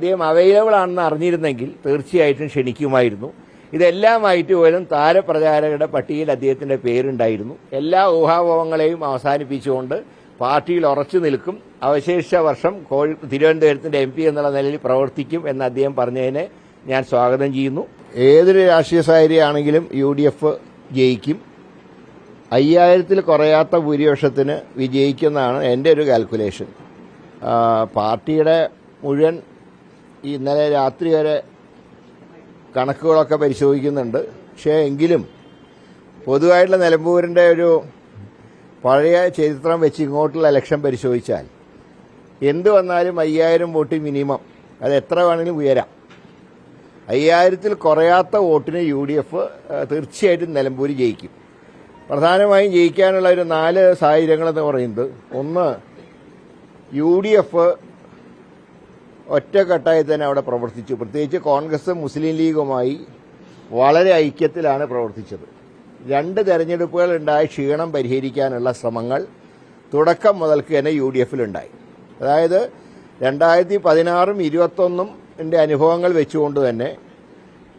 അദ്ദേഹം അവൈലബിൾ ആണെന്ന് അറിഞ്ഞിരുന്നെങ്കിൽ തീർച്ചയായിട്ടും ക്ഷണിക്കുമായിരുന്നു. ഇതെല്ലാമായിട്ട് പോലും താരപ്രചാരകരുടെ പട്ടികയിൽ അദ്ദേഹത്തിന്റെ പേരുണ്ടായിരുന്നു. എല്ലാ ഊഹാപോഹങ്ങളെയും അവസാനിപ്പിച്ചുകൊണ്ട് പാർട്ടിയിൽ ഉറച്ചു നിൽക്കും. അവശേഷിച്ച വർഷം കോഴി തിരുവനന്തപുരത്തിന്റെ എം പി എന്നുള്ള നിലയിൽ പ്രവർത്തിക്കും എന്ന് അദ്ദേഹം പറഞ്ഞതിനെ ഞാൻ സ്വാഗതം ചെയ്യുന്നു. ഏതൊരു രാഷ്ട്രീയ സാഹചര്യമാണെങ്കിലും യു ഡി എഫ് ജയിക്കും. അയ്യായിരത്തിൽ കുറയാത്ത ഭൂരിപക്ഷത്തിന് വിജയിക്കുന്നതാണ് എന്റെ ഒരു കാൽക്കുലേഷൻ പാർട്ടിയുടെ മുഴുവൻ ഇന്നലെ രാത്രി വരെ കണക്കുകളൊക്കെ പരിശോധിക്കുന്നുണ്ട്. പക്ഷേ എങ്കിലും പൊതുവായിട്ടുള്ള നിലമ്പൂരിന്റെ ഒരു പഴയ ചരിത്രം വെച്ച് ഇങ്ങോട്ടുള്ള ഇലക്ഷൻ പരിശോധിച്ചാൽ എന്ത് വന്നാലും അയ്യായിരം വോട്ട് മിനിമം. അത് എത്ര വേണമെങ്കിലും ഉയരാം. അയ്യായിരത്തിൽ കുറയാത്ത വോട്ടിന് യു ഡി എഫ് തീർച്ചയായിട്ടും നിലമ്പൂർ ജയിക്കും. പ്രധാനമായും ജയിക്കാനുള്ള ഒരു നാല് സാഹചര്യങ്ങളെന്ന് പറയുന്നത്. ഒന്ന് യു ഡി എഫ് ഒറ്റക്കെട്ടായി തന്നെ അവിടെ പ്രവർത്തിച്ചു. പ്രത്യേകിച്ച് കോൺഗ്രസും മുസ്ലിം ലീഗുമായി വളരെ ഐക്യത്തിലാണ് പ്രവർത്തിച്ചത്. രണ്ട് തെരഞ്ഞെടുപ്പുകൾ ഉണ്ടായ ക്ഷീണം പരിഹരിക്കാനുള്ള ശ്രമങ്ങൾ തുടക്കം മുതൽക്ക് തന്നെ യു ഡി എഫിലുണ്ടായി അതായത് രണ്ടായിരത്തി പതിനാറും ഇരുപത്തൊന്നും അനുഭവങ്ങൾ വെച്ചുകൊണ്ട് തന്നെ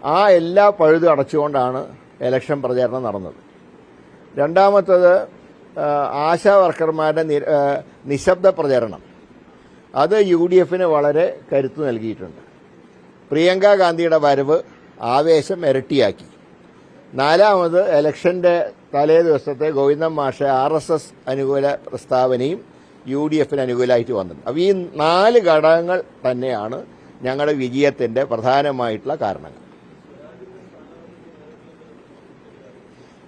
ആ എല്ലാ പഴുതും അടച്ചുകൊണ്ടാണ് ഇലക്ഷൻ പ്രചാരണം നടന്നത്. രണ്ടാമത്തത് ആശാവർക്കർമാരുടെ ആശാ വർക്കർമാരുടെ നിശബ്ദ പ്രചരണം. അത് യു ഡി എഫിന് വളരെ കരുത്ത് നൽകിയിട്ടുണ്ട്. പ്രിയങ്ക ഗാന്ധിയുടെ വരവ് ആവേശം ഇരട്ടിയാക്കി. നാലാമത് ഇലക്ഷന്റെ തലേ ദിവസത്തെ ഗോവിന്ദൻ മാഷെ ആർ എസ് എസ് അനുകൂല പ്രസ്താവനയും യു ഡി എഫിന് അനുകൂലമായിട്ട് വന്നത് അപ്പോൾ ഈ നാല് ഘടകങ്ങൾ തന്നെയാണ് ഞങ്ങളുടെ വിജയത്തിന്റെ പ്രധാനമായിട്ടുള്ള കാരണങ്ങൾ.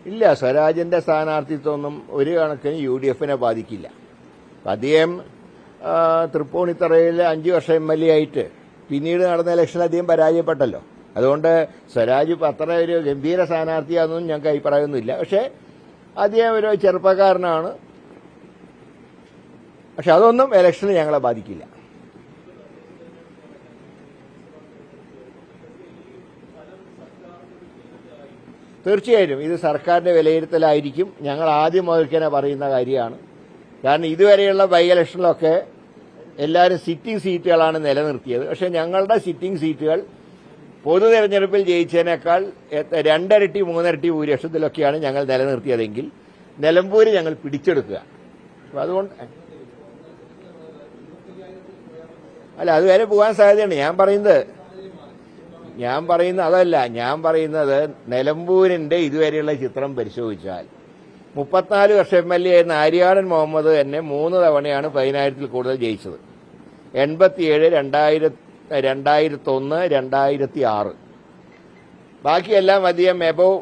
ഇല്ല സ്വരാജിന്റെ സ്ഥാനാർത്ഥിത്വമൊന്നും ഒരു കണക്കിന് യു ഡി എഫിനെ ബാധിക്കില്ല. അദ്ദേഹം തൃപ്പൂണിത്തറയിൽ അഞ്ചു വർഷം എം എൽ എ ആയിട്ട് പിന്നീട് നടന്ന ഇലക്ഷനിൽ അദ്ദേഹം പരാജയപ്പെട്ടല്ലോ. അതുകൊണ്ട് സ്വരാജ് അത്ര ഒരു ഗംഭീര സ്ഥാനാർത്ഥിയാണെന്നും ഞങ്ങൾക്ക് അഭിപ്രായമൊന്നുമില്ല. പക്ഷേ അദ്ദേഹം ഒരു ചെറുപ്പക്കാരനാണ്. പക്ഷെ അതൊന്നും ഇലക്ഷന് ഞങ്ങളെ ബാധിക്കില്ല. തീർച്ചയായിട്ടും ഇത് സർക്കാരിന്റെ വിലയിരുത്തലായിരിക്കും. ഞങ്ങൾ ആദ്യം മുതൽക്കനെ പറയുന്ന കാര്യമാണ്. കാരണം ഇതുവരെയുള്ള ബൈ ഇലക്ഷനിലൊക്കെ എല്ലാവരും സിറ്റിംഗ് സീറ്റുകളാണ് നിലനിർത്തിയത്. പക്ഷേ ഞങ്ങളുടെ സിറ്റിംഗ് സീറ്റുകൾ പൊതു തെരഞ്ഞെടുപ്പിൽ ജയിച്ചതിനേക്കാൾ രണ്ടരട്ടി മൂന്നരട്ടി ഭൂരിപക്ഷത്തിലൊക്കെയാണ് ഞങ്ങൾ നിലനിർത്തിയതെങ്കിൽ നിലമ്പൂര് ഞങ്ങൾ പിടിച്ചെടുക്കുക. അതുകൊണ്ട് അല്ല അതുവരെ പോകാൻ സാധ്യതയുണ്ട്. ഞാൻ പറയുന്നത് ഞാൻ പറയുന്ന അതല്ല. ഞാൻ പറയുന്നത് നിലമ്പൂരിന്റെ ഇതുവരെയുള്ള ചിത്രം പരിശോധിച്ചാൽ മുപ്പത്തിനാല് വർഷം എം എൽ എ ആയിരുന്ന ആര്യാടൻ മുഹമ്മദ് തന്നെ മൂന്ന് തവണയാണ് പതിനായിരത്തിൽ കൂടുതൽ ജയിച്ചത്. എൺപത്തിയേഴ് രണ്ടായിരത്തി രണ്ടായിരത്തൊന്ന് രണ്ടായിരത്തി ആറ് ബാക്കിയെല്ലാം അധികം എബവ്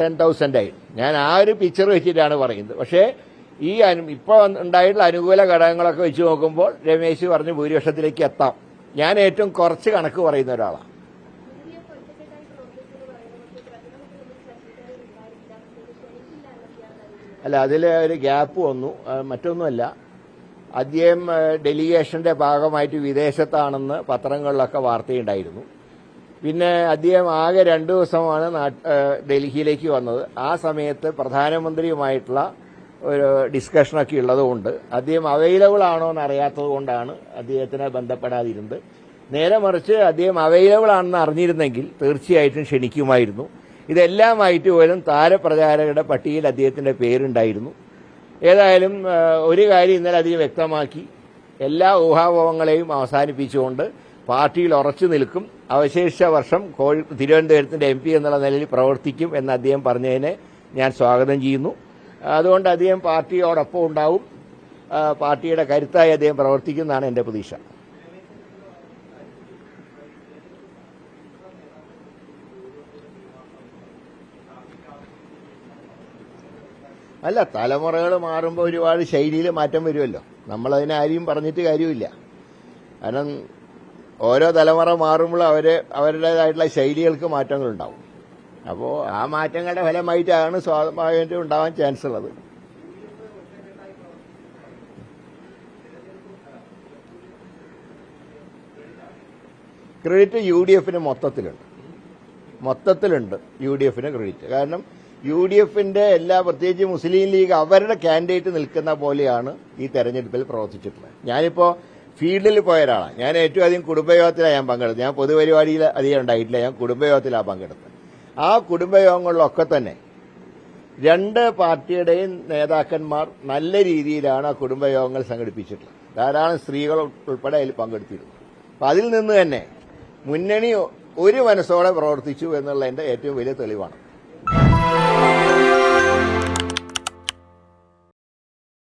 ടെൻ തൗസൻഡ് ആയി. ഞാൻ ആ ഒരു പിക്ചർ വെച്ചിട്ടാണ് പറയുന്നത്. പക്ഷേ ഈ അനു- ഇപ്പോൾ ഉണ്ടായിട്ടുള്ള അനുകൂല ഘടകങ്ങളൊക്കെ വെച്ച് നോക്കുമ്പോൾ രമേശ് പറഞ്ഞ് ഭൂരിപക്ഷത്തിലേക്ക് എത്താം. ഞാൻ ഏറ്റവും കുറച്ച് കണക്ക് പറയുന്ന ഒരാളാണ്. അല്ല അതിൽ ഒരു ഗ്യാപ്പ് വന്നു. മറ്റൊന്നുമല്ല. അദ്ദേഹം ഡെലിഗേഷന്റെ ഭാഗമായിട്ട് വിദേശത്താണെന്ന് പത്രങ്ങളിലൊക്കെ വാർത്തയുണ്ടായിരുന്നു. പിന്നെ അദ്ദേഹം ആകെ രണ്ടു ദിവസമാണ് ഡൽഹിയിലേക്ക് വന്നത്. ആ സമയത്ത് പ്രധാനമന്ത്രിയുമായിട്ടുള്ള ഒരു ഡിസ്കഷനൊക്കെ ഉള്ളതുകൊണ്ട് അദ്ദേഹം അവൈലബിൾ ആണോ എന്ന് അറിയാത്തത് കൊണ്ടാണ് അദ്ദേഹത്തിനെ ബന്ധപ്പെടാതിരുന്നത്. നേരെ മറിച്ച് അദ്ദേഹം അവൈലബിൾ ആണെന്ന് അറിഞ്ഞിരുന്നെങ്കിൽ തീർച്ചയായിട്ടും ക്ഷണിക്കുമായിരുന്നു. ഇതെല്ലാമായിട്ട് പോലും താരപ്രചാരകരുടെ പട്ടികയിൽ അദ്ദേഹത്തിന്റെ പേരുണ്ടായിരുന്നു. ഏതായാലും ഒരു കാര്യം ഇന്നലെ അധികം വ്യക്തമാക്കി. എല്ലാ ഊഹാപോഹങ്ങളെയും അവസാനിപ്പിച്ചുകൊണ്ട് പാർട്ടിയിൽ ഉറച്ചു നിൽക്കും. അവശേഷിച്ച വർഷം കോഴി തിരുവനന്തപുരത്തിന്റെ എം പി എന്നുള്ള നിലയിൽ പ്രവർത്തിക്കും എന്ന് അദ്ദേഹം പറഞ്ഞതിനെ ഞാൻ സ്വാഗതം ചെയ്യുന്നു. അതുകൊണ്ട് അദ്ദേഹം പാർട്ടിയോടൊപ്പം ഉണ്ടാവും. പാർട്ടിയുടെ കരുത്തായി അദ്ദേഹം പ്രവർത്തിക്കുന്നതാണ് എന്റെ പ്രതീക്ഷ. അല്ല തലമുറകൾ മാറുമ്പോൾ ഒരുപാട് ശൈലിയിൽ മാറ്റം വരുമല്ലോ നമ്മളതിനെ ആരെയും പറഞ്ഞിട്ട് കാര്യമില്ല. കാരണം ഓരോ തലമുറ മാറുമ്പോൾ അവർ അവരുടേതായിട്ടുള്ള ശൈലികൾക്ക് മാറ്റങ്ങളുണ്ടാവും. അപ്പോൾ ആ മാറ്റങ്ങളുടെ ഫലമായിട്ടാണ് സ്വാഭാവികമായിട്ടും ഉണ്ടാവാൻ ചാൻസ് ഉള്ളത് ക്രെഡിറ്റ് യു ഡി എഫിന് മൊത്തത്തിലുണ്ട്. മൊത്തത്തിലുണ്ട് യു ഡി എഫിന് ക്രെഡിറ്റ്. കാരണം യു ഡി എഫിന്റെ എല്ലാ പ്രത്യേകിച്ച് മുസ്ലിം ലീഗ് അവരുടെ കാൻഡിഡേറ്റ് നിൽക്കുന്ന പോലെയാണ് ഈ തെരഞ്ഞെടുപ്പിൽ പ്രവർത്തിച്ചിട്ടുള്ളത്. ഞാനിപ്പോ ഫീൽഡിൽ പോയ ഒരാളാണ്. ഞാൻ ഏറ്റവും അധികം കുടുംബയോഗത്തിലാണ് ഞാൻ പങ്കെടുത്തത്. ഞാൻ പൊതുപരിപാടിയിൽ അധികം ഉണ്ടായിട്ടില്ല. ഞാൻ കുടുംബയോഗത്തിലാണ് പങ്കെടുത്തത്. ആ കുടുംബയോഗങ്ങളിലൊക്കെ തന്നെ രണ്ട് പാർട്ടിയുടെയും നേതാക്കന്മാർ നല്ല രീതിയിലാണ് ആ കുടുംബയോഗങ്ങൾ സംഘടിപ്പിച്ചിട്ടുള്ളത്. ധാരാളം സ്ത്രീകൾ ഉൾപ്പെടെ അതിൽ പങ്കെടുത്തിരുന്നു. അപ്പം അതിൽ നിന്ന് തന്നെ മുന്നണി ഒരു മനസ്സോടെ പ്രവർത്തിച്ചു എന്നുള്ള എന്നുള്ളതിന്റെ ഏറ്റവും വലിയ തെളിവാണ്.